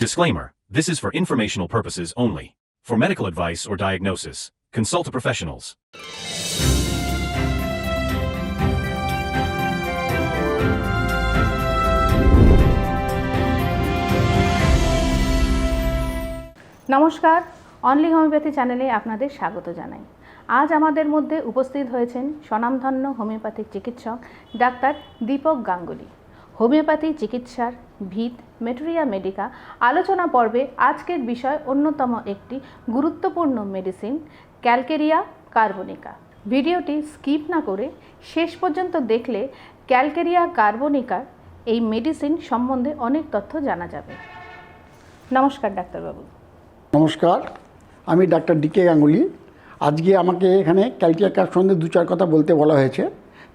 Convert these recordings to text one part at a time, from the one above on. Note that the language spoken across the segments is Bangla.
Disclaimer This is for informational purposes only. For medical advice or diagnosis, consult a professionals. নমস্কার অনলি হোমিওপ্যাথি চ্যানেলে আপনাদের স্বাগত জানাই আজ আমাদের মধ্যে উপস্থিত হয়েছেন স্বনামধন্য হোমিওপ্যাথিক চিকিৎসক ডাক্তার দীপক গাঙ্গুলি হোমিওপ্যাথি, চিকিৎসার ভিত, মেটেরিয়া মেডিকা, আলোচনা পর্বে আজকের বিষয় অন্যতম একটি গুরুত্বপূর্ণ মেডিসিন ক্যালকেরিয়া কার্বনিকা। ভিডিওটি স্কিপ না করে শেষ পর্যন্ত দেখলে ক্যালকেরিয়া কার্বনিকার এই মেডিসিন সম্বন্ধে অনেক তথ্য জানা যাবে। নমস্কার, ডাক্তারবাবু। নমস্কার, আমি ডাক্তার ডিকে গাঙ্গুলি। আজকে আমাকে এখানে ক্যালকিয়া কাপ সম্বন্ধে দু চার কথা বলতে বলা হয়েছে।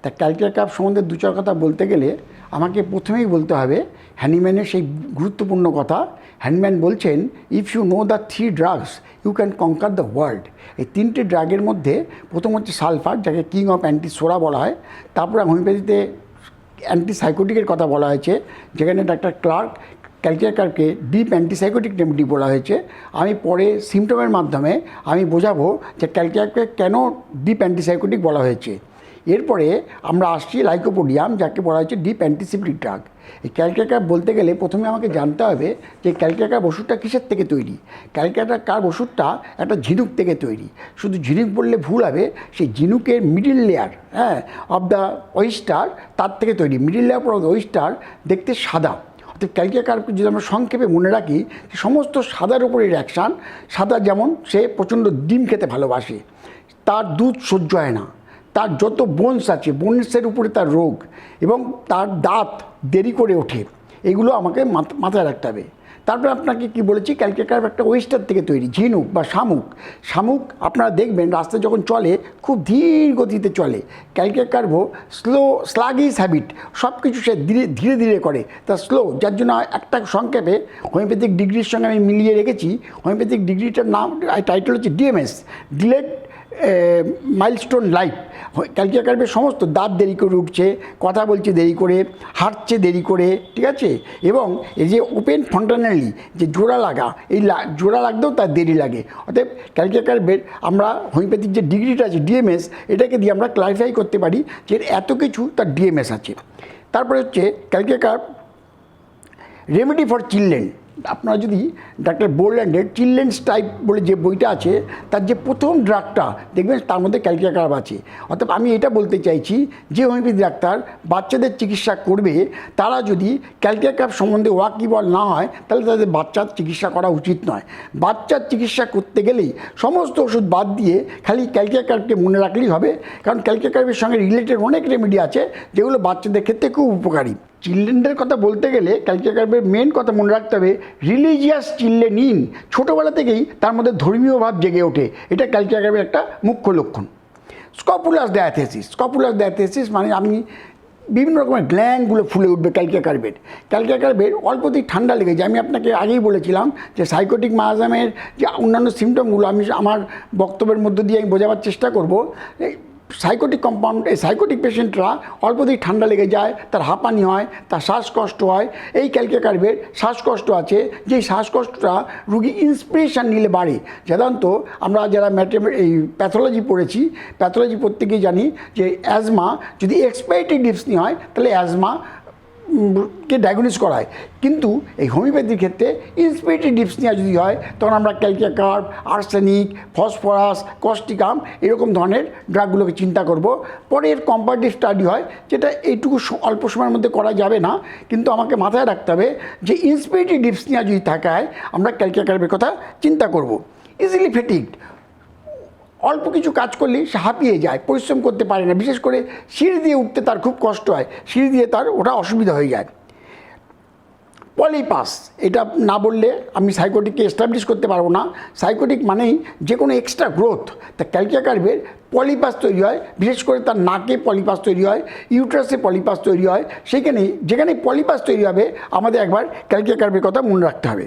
তা ক্যালকিয়া কাপ সম্বন্ধে দু চার কথা বলতে গেলে আমাকে প্রথমেই বলতে হবে, হ্যানিম্যানের সেই গুরুত্বপূর্ণ কথা, হ্যানিম্যান বলছেন if you know the three drugs you can conquer the world এই তিনটে ড্রাগের মধ্যে প্রথম হচ্ছে সালফার, যাকে কিং অফ অ্যান্টি সোরা বলা হয়। তারপরে হোমিওপ্যাথিতে অ্যান্টিসাইকোটিকের কথা বলা হয়েছে, যেখানে ডাক্তার ক্লার্ক ক্যালকিয়াকারকে ডিপ অ্যান্টিসাইকোটিক রেমেডি বলা হয়েছে। আমি পরে সিমটমের মাধ্যমে আমি বোঝাবো যে ক্যালকিয়াকে কেন ডিপ অ্যান্টিসাইকোটিক বলা হয়েছে। এরপরে আমরা আসছি লাইকোপোডিয়াম, যাকে বলা হয়েছে ডিপ অ্যান্টিসেপ্টিক ড্রাগ এই ক্যালকিয়াকার বলতে গেলে প্রথমে আমাকে জানতে হবে যে ক্যালকিয়াকার ওষুধটা কিসের থেকে তৈরি? ক্যালকিয়াকার কার ওষুধটা একটা ঝিনুক থেকে তৈরি? শুধু ঝিনুক বললে ভুল হবে, সেই ঝিনুকের মিডিল লেয়ার হ্যাঁ অফ দ্য ওয়েস্টার তার থেকে তৈরি। মিডিল লেয়ার দ্য ওয়েস্টার দেখতে সাদা। অর্থাৎ ক্যালকিয়াকার যদি আমরা সংক্ষেপে মনে রাখি সমস্ত সাদার উপরে রিয়াকশান সাদা যেমন সে প্রচণ্ড ডিম খেতে ভালোবাসে, তার দুধ সহ্য হয় না। তার যত বোনস আছে বোনসের উপরে তার রোগ এবং তার দাঁত দেরি করে ওঠে, এগুলো আমাকে মাথায় রাখতে হবে। তারপরে আপনাকে কি বলেছি? ক্যালকেকার একটা ওয়েস্টার থেকে তৈরি, ঝিনুক বা শামুক। শামুক আপনারা দেখবেন রাস্তায় যখন চলে, খুব ধীর গতিতে চলে। ক্যালকেকার্ভো স্লো স্লাগিস হ্যাবিট সব কিছু সে ধীরে ধীরে ধীরে করে। তা স্লো যার জন্য একটা সংক্ষেপে হোমিওপ্যাথিক ডিগ্রির সঙ্গে আমি মিলিয়ে রেখেছি। হোমিওপ্যাথিক ডিগ্রিটার নাম টাইটেল হচ্ছে ডিএমএস ডিলেট মাইলস্টোন লাইফ ক্যালকিয়াকার্ভের সমস্ত দাঁত দেরি করে উঠছে, কথা বলছে দেরি করে, হাঁটছে দেরি করে, ঠিক আছে? এবং এই যে ওপেন ফন্টানালি যে জোড়া লাগা, এই জোড়া লাগতেও তার দেরি লাগে। অতএব ক্যালকিয়াকার্ভের আমরা হোমিওপ্যাথিক যে ডিগ্রিটা আছে ডিএমএস এটাকে দিয়ে আমরা ক্লারিফাই করতে পারি যে এত কিছু তার ডিএমএস আছে। তারপরে হচ্ছে ক্যালকিয়াকার রেমেডি ফর চিলড্রেন আপনারা যদি ডাক্তার বোল্যান্ডের চিলড্রেন্স টাইপ বলে যে বইটা আছে, তার যে প্রথম ড্রাগটা দেখবেন তার মধ্যে ক্যালকিয়া কার্ভ আছে। অর্থাৎ আমি এটা বলতে চাইছি যে হোমিওপ্যাথি ডাক্তার বাচ্চাদের চিকিৎসা করবে, তারা যদি ক্যালকিয়া কার্ভ সম্বন্ধে ওয়াকিবল না হয়, তাহলে তাদের বাচ্চার চিকিৎসা করা উচিত নয়। বাচ্চার চিকিৎসা করতে গেলেই সমস্ত ওষুধ বাদ দিয়ে খালি ক্যালকিয়া কার্ভকে মনে রাখলেই হবে, কারণ ক্যালকিয়া কার্ভের সঙ্গে রিলেটেড অনেক রেমেডি আছে, যেগুলো বাচ্চাদের ক্ষেত্রে খুব উপকারী। চিলড্রেনদের কথা বলতে গেলে ক্যালকিয়াকার্ভের মেন কথা মনে রাখতে হবে রিলিজিয়াস চিলড্রেন ইন ছোটোবেলা থেকেই তার মধ্যে ধর্মীয় ভাব জেগে ওঠে। এটা ক্যালকিয়াকার্ভের একটা মুখ্য লক্ষণ। স্কপুলাস ডায়াথেসিস। স্কপুলাস ডায়াথেসিস মানে আমি বিভিন্ন রকমের গ্ল্যান্ডগুলো ফুলে উঠবে ক্যালকিয়া কার্ভের ক্যালকিয়া কার্ভের অল্পতেই ঠান্ডা লেগে যায়। আমি আপনাকে আগেই বলেছিলাম যে সাইকোটিক মায়াজামের যে অন্যান্য সিমটমগুলো আমি আমার বক্তব্যের মধ্য দিয়ে আমি বোঝাবার চেষ্টা করব। সাইকোটিক কম্পাউন্ড এই সাইকোটিক পেশেন্টরা অল্পতেই ঠান্ডা লেগে যায়, তার হাঁপানি হয়, তার শ্বাসকষ্ট হয়, এই ক্যালকেকার্ভের শ্বাসকষ্ট আছে, যেই শ্বাসকষ্টটা রুগী ইন্সপিরেশান নিলে বাড়ে। সাধারণত আমরা যারা ম্যাটে এই প্যাথোলজি পড়েছি প্যাথোলজি প্রত্যেকেই জানি যে অ্যাজমা যদি এক্সপাইরি ডিপসনি হয়, তাহলে অ্যাজমা কে ডায়াগনোস করায়। কিন্তু এই হোমিওপ্যাথির ক্ষেত্রে ইন্সপিরেটিভ ডিপসনিয়া যদি হয়, তখন আমরা calcarea carb arsenic phosphorus causticum এরকম ধরনের ড্রাগগুলোকে চিন্তা করব। পরে এর কম্পারেটিভ স্টাডি হয়, যেটা এইটুকু অল্প সময়ের মধ্যে করা যাবে না। কিন্তু আমাকে মাথায় রাখতে হবে যে ইন্সপিরেটিভ ডিপসনিয়া যদি থাকায়, আমরা ক্যালকিয়া কার্ভের কথা চিন্তা করব। ইজিলি ফেটিকড অল্প কিছু কাজ করলেই সে হাঁপিয়ে যায়, পরিশ্রম করতে পারে না। বিশেষ করে সিঁড়ি দিয়ে উঠতে তার খুব কষ্ট হয়, সিঁড়ি দিয়ে তার ওটা অসুবিধা হয়ে যায়। পলিপাস, এটা না বললে আমি সাইকোটিককে এস্টাবলিশ করতে পারব না। সাইকোটিক মানেই যে কোনো এক্সট্রা গ্রোথ তা ক্যালকিয়া কার্ভের পলিপাস তৈরি হয়, বিশেষ করে তার নাকে পলিপাস তৈরি হয় ইউট্রাসে পলিপাস তৈরি হয়, সেখানেই যেখানে পলিপাস তৈরি হবে, আমাদের একবার ক্যালকিয়া কার্ভের কথা মনে রাখতে হবে।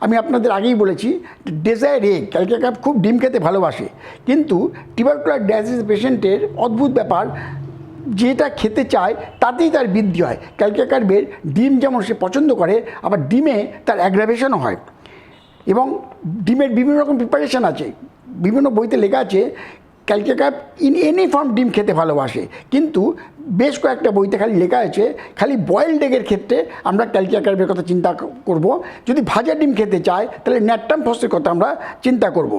আমি আপনাদের আগেই বলেছি ডেজায়ার এগ ক্যালকিয়া কার্ভ খুব ডিম খেতে ভালোবাসে। কিন্তু টিউবারকুলার ডায়াসিস পেশেন্টের অদ্ভুত ব্যাপার, যেটা খেতে চায়, তাতেই তার বৃদ্ধি হয়। ক্যালকিয়া কার্বের ডিম যেমন সে পছন্দ করে, আবার ডিমে তার অ্যাগ্রাভেশনও হয়। এবং ডিমের বিভিন্ন রকম প্রিপারেশন আছে। বিভিন্ন বইতে লেখা আছে calcarea carb in any form ডিম খেতে ভালোবাসে। কিন্তু বেশ কয়েকটা বইতে খালি লেখা আছে, খালি বয়েলড এগের ক্ষেত্রে আমরা ক্যালকিয়া কার্পের কথা চিন্তা করব। যদি ভাজা ডিম খেতে চায়, তাহলে ন্যাট্টাম ফসের কথা আমরা চিন্তা করব।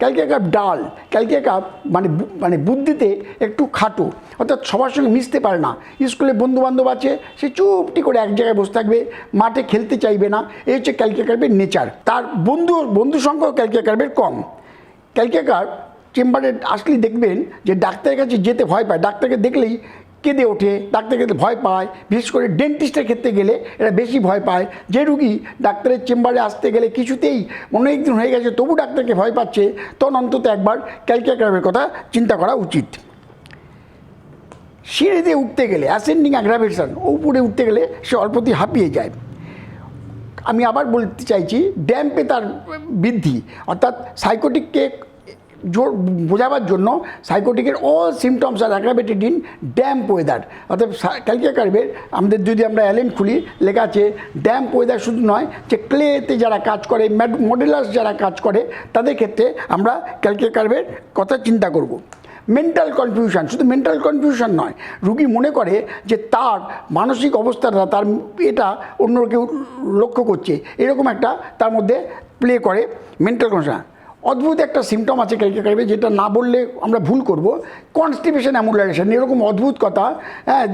ক্যালকিয়া কাপ ডাল ক্যালকিয়া কাপ মানে মানে বুদ্ধিতে একটু খাটো, অর্থাৎ সবার সঙ্গে মিশতে পারে না। স্কুলে বন্ধু বান্ধব আছে, সে চুপটি করে এক জায়গায় বসে থাকবে, মাঠে খেলতে চাইবে না। এই হচ্ছে ক্যালকিয়া কার্পের নেচার তার বন্ধু বন্ধু সংখ্যাও ক্যালকিয়া কার্পের কম। ক্যালকিয়া কার্প চেম্বারে আসলেই দেখবেন যে ডাক্তারের কাছে যেতে ভয় পায়। ডাক্তারকে দেখলেই কেঁদে ওঠে ডাক্তারকে দেখলে ভয় পায়। বিশেষ করে ডেন্টিস্টের ক্ষেত্রে গেলে এরা বেশি ভয় পায়। যে রুগী ডাক্তারের চেম্বারে আসতে গেলে কিছুতেই অনেক দিন হয়ে গেছে, তবু ডাক্তারকে ভয় পাচ্ছে, তখন অন্তত একবার ক্যালকিয়া কার্পের কথা চিন্তা করা উচিত। সিঁড়ি দিয়ে উঠতে গেলে অ্যাসেন্ডিং অ্যাগ্রাভেশন উপরে উঠতে গেলে সে অল্পতেই হাঁপিয়ে যায়। আমি আবার বলতে চাইছি ড্যাম্পে তার বৃদ্ধি, অর্থাৎ সাইকোটিককে জোর বোঝাবার জন্য সাইকোটিকের অল সিমটমস আর অ্যাগ্রাভেটেড ইন ড্যাম্প ওয়েদার অর্থাৎ ক্যালকিয়া কার্ভের আমাদের যদি আমরা অ্যালেন খুলি, লেখা আছে ড্যাম্প ওয়েদার শুধু নয় যে ক্লেতে যারা কাজ করে মডেলার্স যারা কাজ করে, তাদের ক্ষেত্রে আমরা ক্যালকিয়া কার্ভের কথা চিন্তা করব। মেন্টাল কনফিউশন শুধু মেন্টাল কনফিউশন নয়, রুগী মনে করে যে তার মানসিক অবস্থাটা, তার এটা অন্য কেউ লক্ষ্য করছে। এরকম একটা তার মধ্যে প্লে করে মেন্টাল কনফিউশন অদ্ভুত একটা সিমটম আছে ক্যালকিয়া কার্ভে যেটা না বললে আমরা ভুল করব। কনস্টিপেশন অ্যামুলারেশন এরকম অদ্ভুত কথা হ্যাঁ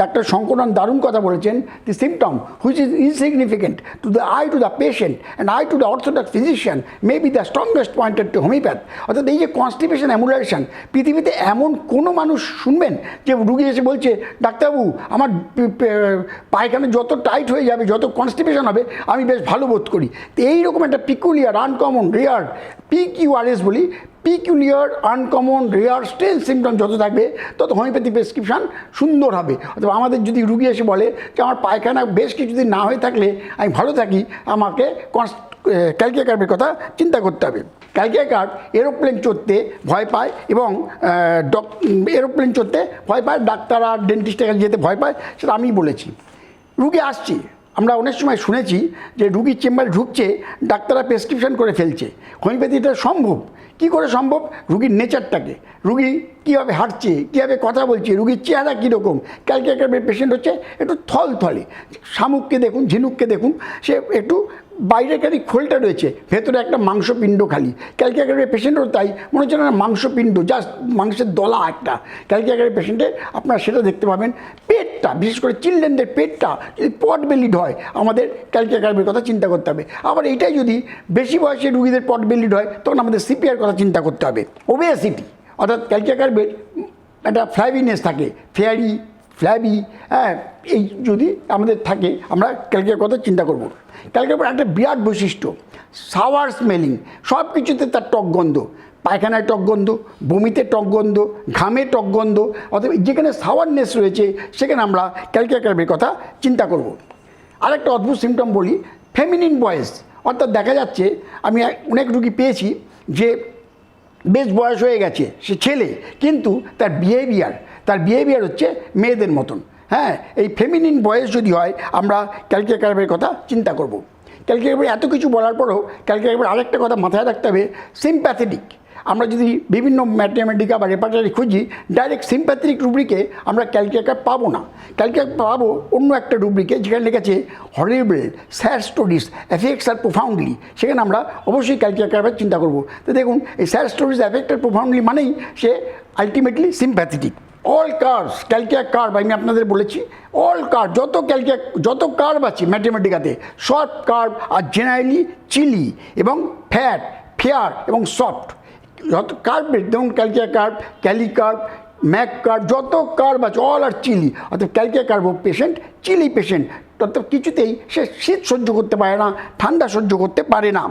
ডাক্তার শঙ্করন দারুণ কথা বলেছেন the symptom which is insignificant to the eye to the patient and eye to the orthodox physician may be the strongest pointed to homeopath অর্থাৎ এই যে কনস্টিপেশন অ্যামুলারেশন পৃথিবীতে এমন কোনো মানুষ শুনবেন যে রুগী এসে বলছে, ডাক্তারবাবু, আমার পায়খানা যত টাইট হয়ে যাবে, যত কনস্টিপেশন হবে, আমি বেশ ভালো বোধ করি। তো এইরকম একটা পিকুলিয়ার আনকমন রেয়ার পিকিউআরএস বলি peculiar uncommon, rare strange symptom যত থাকবে, তত হোমিওপ্যাথি প্রেসক্রিপশন সুন্দর হবে। অথবা আমাদের যদি রুগী এসে বলে যে, আমার পায়খানা বেশ কিছুদিন না হয়ে থাকলে আমি ভালো থাকি, আমাকে ক্যালকিয়া কার্পের কথা চিন্তা করতে হবে। ক্যালকিয়া কার্প এরোপ্লেন চড়তে ভয় পায় এবং ডক, এরোপ্লেন চড়তে ভয় পায়, ডাক্তার আর ডেন্টিস্টের কাছে যেতে ভয় পায়, সেটা আমিই বলেছি। রুগী আসছি আমরা অনেক সময় শুনেছি যে রুগীর চেম্বারে ঢুকছে, ডাক্তাররা প্রেসক্রিপশন করে ফেলছে। হোমিওপ্যাথিটা সম্ভব? কি করে সম্ভব? রুগীর নেচারটাকে। রুগী কীভাবে হাঁটছে, কীভাবে কথা বলছে, রুগীর চেহারা কীরকম? ক্যালকিয়াকারের পেশেন্ট হচ্ছে একটু থল থলে শামুককে দেখুন, ঝিনুককে দেখুন, সে একটু বাইরে খালি খোলটা রয়েছে, ভেতরে একটা মাংসপিণ্ড খালি। ক্যালকিয়াকারের পেশেন্টও তাই, মনে হচ্ছে না মাংসপিণ্ড জাস্ট মাংসের দলা একটা। ক্যালকিয়াকারের পেশেন্টে আপনারা সেটা দেখতে পাবেন। পেটটা, বিশেষ করে চিলড্রেনদের পেটটা, যদি পট বেলিড হয়, আমাদের ক্যালকিয়াকারের কথা চিন্তা করতে হবে। আবার এটাই যদি বেশি বয়সে রুগীদের পট বেলিড হয়, তখন আমাদের সিপিআর কথা চিন্তা করতে হবে। ওবেসিটি অর্থাৎ ক্যালকিয়াকার্বের একটা ফ্ল্যাবিনেস থাকে ফেয়ারি ফ্ল্যাবি হ্যাঁ এই যদি আমাদের থাকে, আমরা ক্যালকিয়ার কথা চিন্তা করব। ক্যালকিয়ার একটা বিরাট বৈশিষ্ট্য সাওয়ার স্মেলিং সব কিছুতে তার টক গন্ধ, পায়খানায় টক গন্ধ, বমিতে টক গন্ধ, ঘামে টক গন্ধ অথবা যেখানে সাওয়ারনেস রয়েছে, সেখানে আমরা ক্যালকিয়াকার্বের কথা চিন্তা করব। আরেকটা অদ্ভুত সিমটম বলি ফেমিনিন বয়েস অর্থাৎ দেখা যাচ্ছে, আমি অনেক রুগী পেয়েছি যে বেশ বয়স হয়ে গেছে, সে ছেলে, কিন্তু তার বিহেভিয়ার তার বিহেভিয়ার হচ্ছে মেয়েদের মতন। হ্যাঁ এই ফেমিনিন বয়স যদি হয়, আমরা ক্যালকিয়াকারের কথা চিন্তা করব। ক্যালকিয়াকার এত কিছু বলার পরেও ক্যালকিয়াকার আরেকটা কথা মাথায় রাখতে হবে সিম্প্যাথেটিক আমরা যদি বিভিন্ন ম্যাথমেটিকা বা রেপার্টারি খুঁজি ডাইরেক্ট সিম্প্যাথেটিক রুব্রিকে আমরা ক্যালকিয়াকার পাবো না। ক্যালকিয়ার পাবো অন্য একটা রুব্রিকে যেখানে লেগেছে হরিবল স্যার স্টোরিজ এফেক্টস আর প্রোফাউন্ডলি সেখানে আমরা অবশ্যই ক্যালকিয়াকার চিন্তা করব। তো দেখুন, এই স্যার স্টোরিজ এফেক্টেড প্রোফাউন্ডলি মানেই সে ultimately sympathetic all carbs calcarea carb আমি আপনাদের বলেছি অল কার্ভ যত ক্যালকিয়া যত কার্ভ আছে ম্যাথমেটিকাতে সব কার্ভ আর জেনারেলি চিলি এবং ফ্যাট ফেয়ার এবং সফট যত কার্ভ যেমন calcarea carb kali carb mag carb যত কার্ভ আছে অল আর চিলি অর্থাৎ calcarea carb patient chilly patient অর্থাৎ কিছুতেই সে শীত সহ্য করতে পারে না, ঠান্ডা সহ্য করতে পারে না।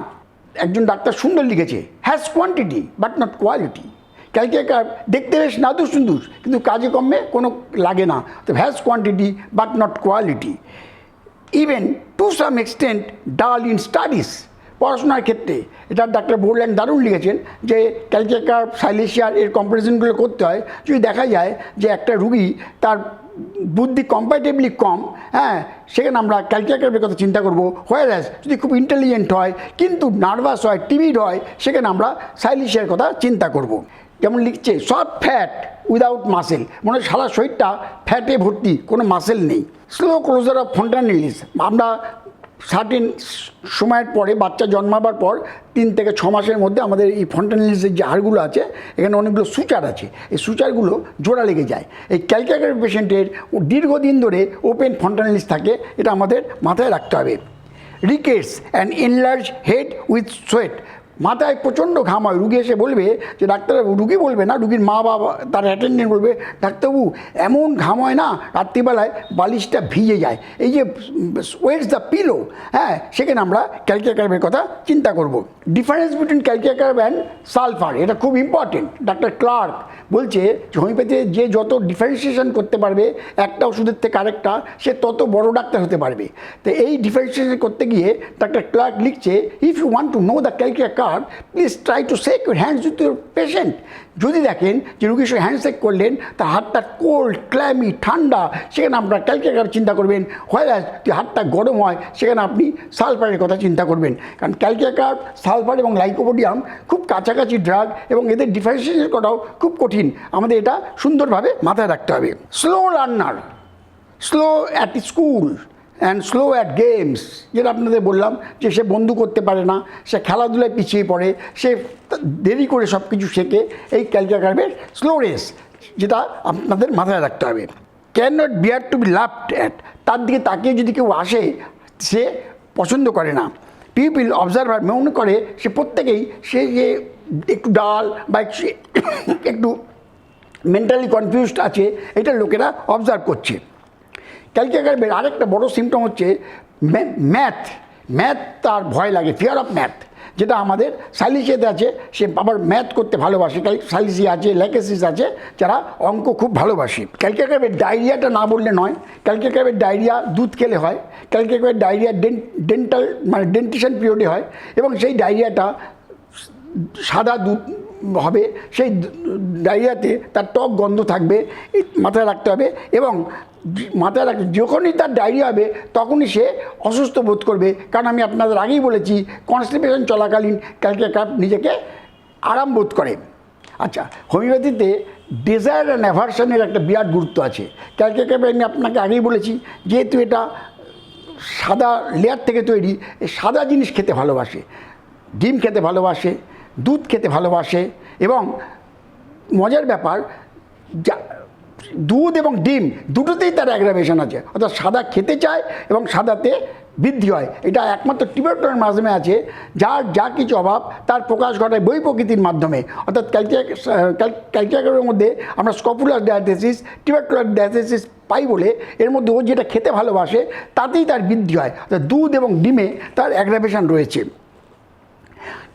একজন ডাক্তার সুন্দর লিখেছে has quantity but not quality carb দেখতে বেশ নাদুস সুন্দুস কিন্তু কাজে কমে কোনো লাগে না। তো has quantity but not quality even to some extent dull in studies পড়াশোনার ক্ষেত্রে, এটা ডাক্তার বোরল্যান্ড দারুণ লিখেছেন যে ক্যালকেকার সাইলেশিয়ার, এর কম্পারিজনগুলো করতে হয়। যদি দেখা যায় যে একটা রুগী তার বুদ্ধি কম্পারেটিভলি কম হ্যাঁ সেখানে আমরা ক্যালকুলেটারের কথা চিন্তা করব। হোয়ারাস যদি খুব ইন্টেলিজেন্ট হয়, কিন্তু নার্ভাস হয় টিভিড হয়, সেখানে আমরা সাইলিশিয়ার কথা চিন্তা করব। যেমন লিখছে? সব ফ্যাট উইদাউট মাসেল মানে সারা শরীরটা ফ্যাটে ভর্তি, কোনো মাসেল নেই। স্লো ক্লোজার অফ ফন্টানিলিস আমরা সার্টিন সময়ের পরে, বাচ্চা জন্মাবার পর, তিন থেকে ছ মাসের মধ্যে আমাদের এই ফন্টানিলিসের যে হাড়গুলো আছে, এখানে অনেকগুলো সুচার আছে। এই সুচারগুলো জোড়া লেগে যায়। এই ক্যালকাটার পেশেন্টের দীর্ঘদিন ধরে ওপেন ফন্টানিলিস থাকে, এটা আমাদের মাথায় রাখতে হবে। Rickets and enlarge head with sweat মাথায় প্রচণ্ড ঘাম হয়। রুগী এসে বলবে যে, ডাক্তারবাবু, রুগী বলবে না? রুগীর মা বাবা তার অ্যাটেন্ডেন্ট বলবে ডাক্তারবাবু, এমন ঘাম হয় না, রাত্রিবেলায় বালিশটা ভিজে যায়। এই যে ওয়েটস দ্য পিলো হ্যাঁ সেখানে আমরা ক্যালকিয়া ক্যালকিয়াকার্বের কথা চিন্তা করব। Difference between calcarea carb and sulphur এটা খুব ইম্পর্টেন্ট ডাক্তার ক্লার্ক বলছে হোমিওপ্যাথি যে যত ডিফারেন্সিয়েশন করতে পারবে, একটা ওষুধের থেকে আরেকটা, সে তত বড় ডাক্তার হতে পারবে। তো এই ডিফারেন্সিয়েশন করতে গিয়ে ডাক্তার ক্লার্ক লিখছে if you want to know the calcarea carb please try to shake your hands with your patient যদি দেখেন যে রুগীর সঙ্গে হ্যান্ডশেক করলেন, তার হাতটা কোল্ড ক্ল্যামি ঠান্ডা, সেখানে আপনার ক্যালকিয়াকার চিন্তা করবেন। হয় যদি হাতটা গরম হয়, সেখানে আপনি সালফারের কথা চিন্তা করবেন। কারণ ক্যালকিয়াকার সালফার এবং লাইকোপোডিয়াম খুব কাছাকাছি ড্রাগ এবং এদের ডিফারেন্সিয়েশন করাও খুব কঠিন। আমাদের এটা সুন্দরভাবে মাথায় রাখতে হবে। Slow learner slow at school and slow at games যেটা আপনাদের বললাম যে সে বন্ধু করতে পারে না, সে খেলাধুলায় পিছিয়ে পড়ে, সে দেরি করে সব কিছু শেখে, এই ক্যালকাকার্বের স্লো রেস যেটা আপনাদের মাথায় রাখতে হবে। Can not bear to be loved at তার দিকে তাকিয়ে যদি কেউ আসে, সে পছন্দ করে না। পিপিল অবজারভার মনে করে সে প্রত্যেকেই সে যে একটু ডাল বা একটু মেন্টালি কনফিউজড আছে, এটা লোকেরা অবজার্ভ করছে। ক্যালকুলেটারের আরেকটা বড় সিমটম হচ্ছে ম্যাথ ম্যাথ তার ভয় লাগে ফিয়ার অফ ম্যাথ যেটা আমাদের সাইলিসিয়াতে আছে। সে আবার ম্যাথ করতে ভালোবাসে সাইলিসিয়া আছে, ল্যাকেসিস আছে, যারা অঙ্ক খুব ভালোবাসে। ক্যালকুলেটারের ডায়রিয়াটা না বললে নয় ক্যালকুলেটারের ডায়রিয়া দুধ খেলে হয় ক্যালকুলেটারের ডায়রিয়া ডেন্টাল মানে ডেন্টিশন পিরিয়ডে হয়, এবং সেই ডায়রিয়াটা সাদা দুধ হবে, সেই ডায়রিয়াতে তার টক গন্ধ থাকবে মাথায় রাখতে হবে, এবং মাথায় রাখতে, যখনই তার ডায়রিয়া হবে, তখনই সে অসুস্থ বোধ করবে। কারণ আমি আপনাদের আগেই বলেছি কনস্টিপেশন চলাকালীন ক্যালকে কাপ নিজেকে আরাম বোধ করে। আচ্ছা হোমিওপ্যাথিতে ডিজায়ার অ্যান্ড অ্যাভারশনের একটা বিরাট গুরুত্ব আছে। ক্যালকে কাপে আমি আপনাকে আগেই বলেছি, যেহেতু এটা সাদা লেয়ার থেকে তৈরি সাদা জিনিস খেতে ভালোবাসে। ডিম খেতে ভালোবাসে, দুধ খেতে ভালোবাসে, এবং মজার ব্যাপার, যা দুধ এবং ডিম, দুটোতেই তার অ্যাগ্রাভেশন আছে। অর্থাৎ সাদা খেতে চায় এবং সাদাতে বৃদ্ধি হয়। এটা একমাত্র টিবেটনের মাধ্যমে আছে। যার যা কিছু অভাব, তার প্রকাশ ঘটায় বই প্রকৃতির মাধ্যমে। অর্থাৎ ক্যালকিয়াকের মধ্যে আমরা স্কপুলার ডায়াথেসিস টিবেটুলার ডায়াথেসিস পাই বলে, এর মধ্যে ও যেটা খেতে ভালোবাসে, তাতেই তার বৃদ্ধি হয়। অর্থাৎ দুধ এবং ডিমে তার অ্যাগ্রাভেশন রয়েছে।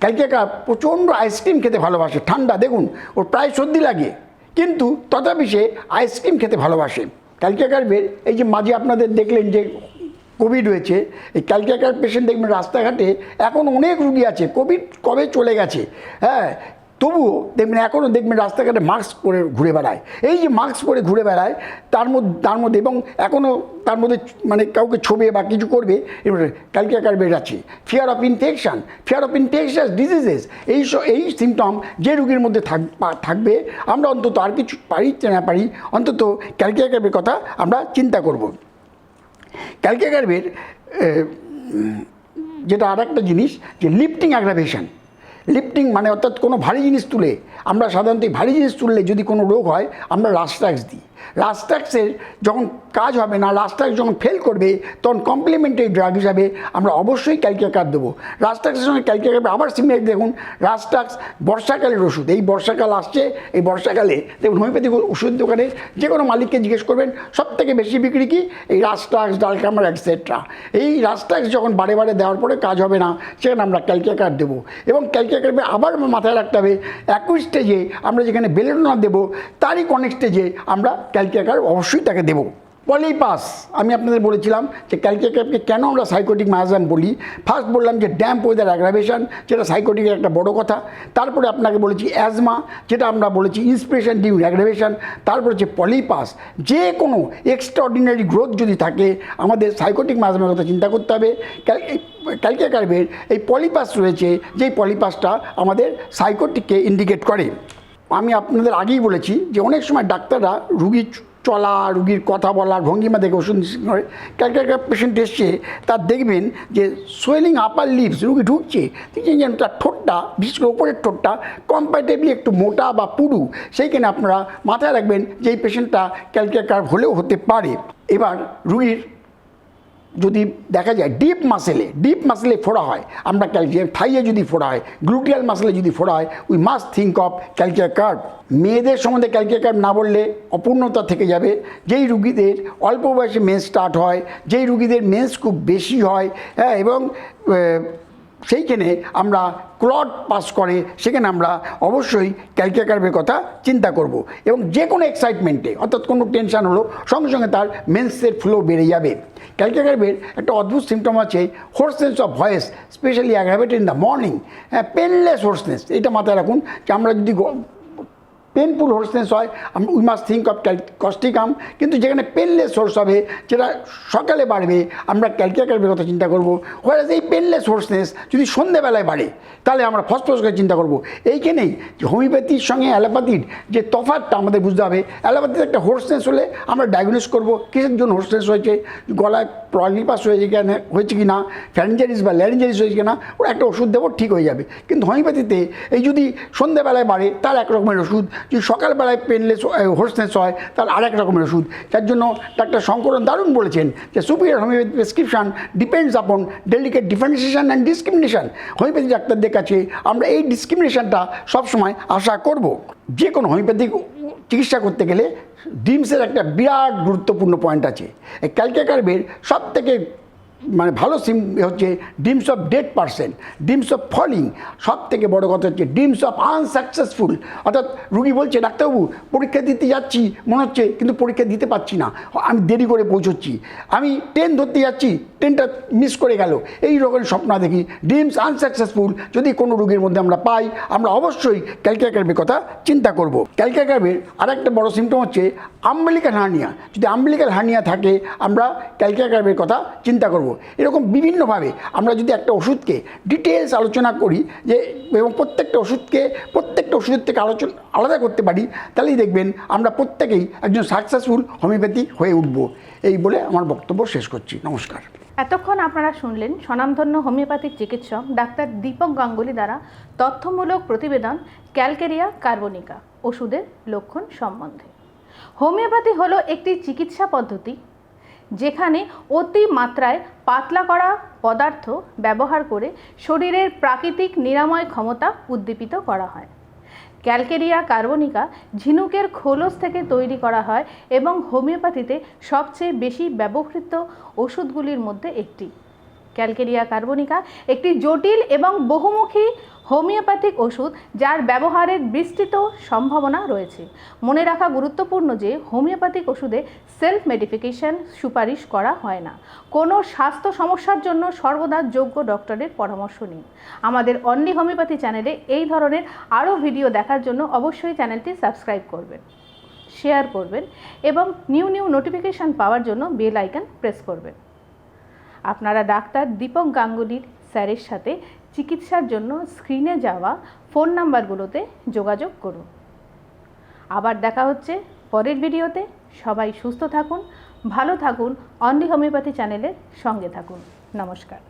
ক্যালকেকা প্রচণ্ড আইসক্রিম খেতে ভালোবাসে। ঠান্ডা, দেখুন, ওর প্রায় সর্দি লাগে। কিন্তু তথাপি সে আইসক্রিম খেতে ভালোবাসে। ক্যালকেকারবের এই যে মাঝে আপনাদের দেখলেন যে কোভিড হয়েছে এই ক্যালকেকার পেশেন্ট দেখবেন রাস্তাঘাটে এখন অনেক রুগী আছে। কোভিড কবে চলে গেছে? হ্যাঁ তবুও দেখবেন এখনও দেখবেন রাস্তাঘাটে মাস্ক পরে ঘুরে বেড়ায়। এই যে মাস্ক পরে ঘুরে বেড়ায়, তার মধ্যে তার মধ্যে এবং এখনও তার মধ্যে মানে কাউকে ছবে বা কিছু করবে, এবারে ক্যালকিয়াকার বের আছে fear of infection fear of infectious diseases এই এই সিমটম যে রুগীর মধ্যে থাক থাকবে, আমরা অন্তত আর কিছু পারি না পারি, অন্তত ক্যালকিয়াকারের কথা আমরা চিন্তা করব। ক্যালকিয়াকার্বের যেটা আর একটা জিনিস, যে লিফটিং অ্যাগ্রাভেশন লিফটিং মানে অর্থাৎ কোনো ভারী জিনিস তুলে, আমরা সাধারণত ভারী জিনিস তুললে যদি কোনো রোগ হয়, আমরা রাস্ট্রাক্স দিই। রাস্ট্যাক্সের যখন কাজ হবে না রাস্ট্যাক্স যখন ফেল করবে, তখন কমপ্লিমেন্টারি ড্রাগ হিসাবে আমরা অবশ্যই ক্যালকিয়াকার দেবো। রাস্ট্যাক্সের সঙ্গে ক্যালকিয়াকার আবার সিমিলার দেখুন রাস্ট্যাক্স বর্ষাকালের ওষুধ। এই বর্ষাকাল আসছে, এই বর্ষাকালে দেখুন হোমিওপ্যাথিক ওষুধ দোকানে যে কোনো মালিককে জিজ্ঞেস করবেন সব থেকে বেশি বিক্রি কি? এই রাস্ট্যাক্স ডালকামার এক্সেট্রা এই রাস্ট্যাক্স যখন বারে বারে দেওয়ার পরে কাজ হবে না, সেখানে আমরা ক্যালকিয়াকার দেবো। এবং ক্যালকিয়াকার আবার মাথায় রাখতে হবে একই স্টেজে আমরা যেখানে বেলেডোনা দেবো, তারই কনেক স্টেজে আমরা ক্যালকিয়াকার অবশ্যই তাকে দেবো। পলিপাস আমি আপনাদের বলেছিলাম যে ক্যালকিয়াকে কেন আমরা সাইকোটিক মায়াজাম বলি? ফার্স্ট বললাম যে ড্যাম্প ওয়েদার অ্যাগ্রাভেশন যেটা সাইকোটিকের একটা বড় কথা। তারপরে আপনাকে বলেছি অ্যাজমা যেটা আমরা বলেছি ইন্সপিরেশন ডিউ অ্যাগ্রাভেশন তারপর হচ্ছে পলিপাস যে কোনো এক্সট্রাঅর্ডিনারি গ্রোথ যদি থাকে, আমাদের সাইকোটিক মায়াজামের কথা চিন্তা করতে হবে। ক্যালকিয়া কার্ভের এই পলিপাস রয়েছে, যেই পলিপাসটা আমাদের সাইকোটিককে ইন্ডিকেট করে। আমি আপনাদের আগেই বলেছি যে অনেক সময় ডাক্তাররা রুগী চলা, রুগীর কথা বলার ভঙ্গিমা দেখে ওষুধ করে। ক্যালকাটা পেশেন্ট এসছে, তার দেখবেন যে সোয়েলিং আপার লিপস রুগী ঢুকছে, দেখছেন যেন তার ঠোঁটটা, বিশেষ করে ওপরের ঠোঁটটা কম্প্যারেটিভলি একটু মোটা বা পুরু, সেইখানে আপনারা মাথায় রাখবেন যে এই পেশেন্টটা ক্যালকিয়া হলেও হতে পারে। এবার রুগীর যদি দেখা যায় ডিপ মাসেলে ডিপ মাসেলে ফোড়া হয়, আমরা ক্যালসিয়াম থাইয়ে যদি ফোড়া হয় গ্লুটিয়াল মাসেলে যদি ফোড়া হয় we must think of calcarea carb মেয়েদের সম্বন্ধে ক্যালকিয়া কার্ভ না বললে অপূর্ণতা থেকে যাবে। যেই রুগীদের অল্প বয়সে মেন্স স্টার্ট হয়, যেই রুগীদের মেন্স খুব বেশি হয় হ্যাঁ এবং সেইখানে আমরা ক্লট পাস করে, সেখানে আমরা অবশ্যই ক্যালকিয়াকার্ভের কথা চিন্তা করব। এবং যে কোনো এক্সাইটমেন্টে অর্থাৎ কোনো টেনশান হলো, সঙ্গে সঙ্গে তার মেন্সের ফ্লো বেড়ে যাবে। ক্যালকিয়াকার্ভের একটা অদ্ভুত সিমটম আছে hoarseness of voice specially aggravated in the morning হ্যাঁ পেনলেস হোর্সনেস এটা মাথায় রাখুন যে আমরা যদি পেনফুল হোর্সনেস হয় we must think of causticum কিন্তু যেখানে পেনলেস হোর্স হবে, যেটা সকালে বাড়বে, আমরা ক্যালকিয়াকারের কথা চিন্তা করব। হোয়ারাজ এই পেনলেস হোর্সনেস যদি সন্ধেবেলায় বাড়ে, তাহলে আমরা ফসফস করে চিন্তা করব। এইখানেই হোমিওপ্যাথির সঙ্গে অ্যালোপ্যাথির যে তফাৎটা আমাদের বুঝতে হবে অ্যালোপ্যাথির একটা হোর্সনেস হলে আমরা ডায়াগনোস করব, কিসের জন্য হোর্সনেস হয়েছে, গলায় প্রলিপাস হয়েছে কেন, হয়েছে কি না ফ্যারেঞ্জারিস বা ল্যারেঞ্জারিস হয়েছে কি না ওরা একটা ওষুধ দেবো, ঠিক হয়ে যাবে। কিন্তু হোমিওপ্যাথিতে এই যদি সন্ধ্যেবেলায় বাড়ে, তার এক রকমের ওষুধ যদি সকালবেলায় পেনলেস হোর্সনেস হয় তার আর এক রকমের ওষুধ। যার জন্য ডাক্তার শঙ্করন দারুণ বলেছেন যে superior homeopathy prescription depends upon delicate differentiation and discrimination homeopathy ডাক্তারদের কাছে আমরা এই ডিসক্রিমিনেশনটা সবসময় আশা করব। যে কোনো হোমিওপ্যাথিক চিকিৎসা করতে গেলে ডিমসের একটা বিরাট গুরুত্বপূর্ণ পয়েন্ট আছে। এই ক্যালকিয়াকার্বের সব থেকে মানে ভালো সিম হচ্ছে dreams of dead persons, dreams of falling সব থেকে বড় কথা হচ্ছে ডিমস অফ আনসাকসেসফুল। অর্থাৎ রুগী বলছে, ডাক্তারবাবু, পরীক্ষা দিতে যাচ্ছি, মনে হচ্ছে কিন্তু পরীক্ষা দিতে পারছি না। আমি দেরি করে পৌঁছচ্ছি। আমি ট্রেন ধরতে যাচ্ছি ট্রেনটা মিস করে গেল। এই রকমের স্বপ্ন দেখি। ডিমস আনসাকসেসফুল, যদি কোনো রোগের মধ্যে আমরা পাই, আমরা অবশ্যই ক্যালকিয়াকার্বের কথা চিন্তা করব। ক্যালকিয়াকার্বের আরেকটা বড় সিমটম হচ্ছে আম্বেলিকাল হার্নিয়া। যদি আম্বেলিকাল হার্নিয়া থাকে, আমরা ক্যালকিয়াকার্বের কথা চিন্তা করব। এরকম বিভিন্নভাবে আমরা যদি একটা ওষুধকে ডিটেলস আলোচনা করি যে, এবং প্রত্যেকটা ওষুধকে, প্রত্যেকটা ওষুধের থেকে আলোচনা, আলাদা করতে পারি, তাহলেই দেখবেন আমরা প্রত্যেকেই একজন সাকসেসফুল হোমিওপ্যাথি হয়ে উঠব। এই বলে আমার বক্তব্য শেষ করছি। নমস্কার। এতক্ষণ আপনারা শুনলেন স্বনামধন্য হোমিওপ্যাথিক চিকিৎসক ডাক্তার দীপক গাঙ্গুলি দ্বারা তথ্যমূলক প্রতিবেদন ক্যালকেরিয়া কার্বনিকা, ওষুধের লক্ষণ সম্বন্ধে। হোমিওপ্যাথি হলো একটি চিকিৎসা পদ্ধতি যেখানে অতি মাত্রায় পাতলা করা পদার্থ ব্যবহার করে শরীরের প্রাকৃতিক নিরাময় ক্ষমতা উদ্দীপিত করা হয়। ক্যালকেরিয়া কার্বনিকা ঝিনুকের খোলস থেকে তৈরি করা হয় এবং হোমিওপ্যাথিতে সবচেয়ে বেশি ব্যবহৃত ওষুধগুলির মধ্যে একটি। ক্যালকেরিয়া কার্বনিকা একটি জটিল এবং বহুমুখী হোমিওপ্যাথিক ওষুধ যার ব্যবহারের বিস্তৃত সম্ভাবনা রয়েছে। মনে রাখা গুরুত্বপূর্ণ যে হোমিওপ্যাথিক ওষুধে সেলফ মেডিফিকেশন সুপারিশ করা হয় না। কোনো স্বাস্থ্য সমস্যার জন্য সর্বদা যোগ্য ডক্টরের পরামর্শ নিন। আমাদের অনলি হোমিওপ্যাথি চ্যানেলে এই ধরনের আরও ভিডিও দেখার জন্য অবশ্যই চ্যানেলটি সাবস্ক্রাইব করবেন, শেয়ার করবেন এবং নিউ নিউ নোটিফিকেশান পাওয়ার জন্য বেল আইকন প্রেস করবেন। আপনারা ডাক্তার দীপক গাঙ্গুলির স্যারের সাথে চিকিৎসার জন্য স্ক্রিনে যাওয়া ফোন নাম্বারগুলোতে যোগাযোগ করুন। আবার দেখা হচ্ছে পরের ভিডিওতে। সবাই সুস্থ থাকুন ভালো থাকুন অনলি হোমিওপ্যাথি চ্যানেলের সঙ্গে থাকুন। নমস্কার।